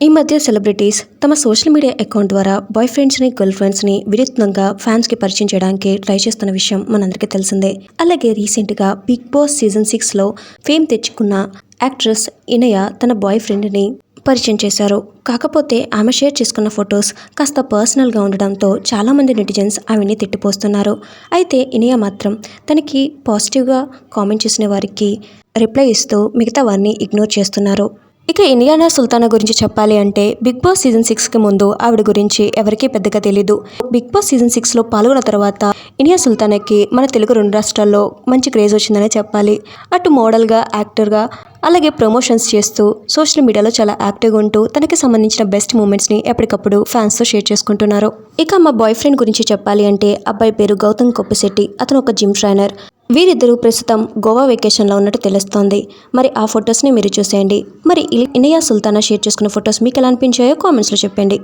ఈ మధ్య సెలబ్రిటీస్ తమ సోషల్ మీడియా అకౌంట్ ద్వారా బాయ్ ఫ్రెండ్స్ని గర్ల్ ఫ్రెండ్స్ని వినూత్నంగా ఫ్యాన్స్కి పరిచయం చేయడానికి ట్రై చేస్తున్న విషయం మనందరికీ తెలిసిందే. అలాగే రీసెంట్గా బిగ్ బాస్ సీజన్ సిక్స్లో ఫేమ్ తెచ్చుకున్న యాక్ట్రెస్ ఇనయ తన బాయ్ ఫ్రెండ్ని పరిచయం చేశారు. కాకపోతే ఆమె షేర్ చేసుకున్న ఫొటోస్ కాస్త పర్సనల్గా ఉండడంతో చాలామంది నెటిజన్స్ ఆమెని తిట్టిపోస్తున్నారు. అయితే ఇనియా మాత్రం తనకి పాజిటివ్గా కామెంట్ చేసిన వారికి రిప్లై ఇస్తూ మిగతా వారిని ఇగ్నోర్ చేస్తున్నారు. ఇక ఇండియానా సుల్తానా గురించి చెప్పాలి అంటే బిగ్ బాస్ సీజన్ సిక్స్కి ముందు ఆవిడ గురించి ఎవరికీ పెద్దగా తెలీదు. బిగ్ బాస్ సీజన్ సిక్స్లో పాల్గొన్న తర్వాత ఇండియా సుల్తానాకి మన తెలుగు రెండు రాష్ట్రాల్లో మంచి క్రేజ్ వచ్చిందనే చెప్పాలి. అటు మోడల్గా యాక్టర్గా అలాగే ప్రమోషన్స్ చేస్తూ సోషల్ మీడియాలో చాలా యాక్టివ్గా ఉంటూ తనకి సంబంధించిన బెస్ట్ మూమెంట్స్ని ఎప్పటికప్పుడు ఫ్యాన్స్తో షేర్ చేసుకుంటున్నారు. ఇక మా బాయ్ ఫ్రెండ్ గురించి చెప్పాలి అంటే అబ్బాయి పేరు గౌతమ్ కొప్పిశెట్టి. అతను ఒక జిమ్ ట్రైనర్. వీరిద్దరూ ప్రస్తుతం గోవా వెకేషన్లో ఉన్నట్టు తెలుస్తోంది. మరి ఆ ఫొటోస్ని మీరు చూసేయండి. మరి ఇ- ఇనయా సుల్తానా షేర్ చేసుకున్న ఫొటోస్ మీకు ఎలా అనిపించాయో కామెంట్స్లో చెప్పండి.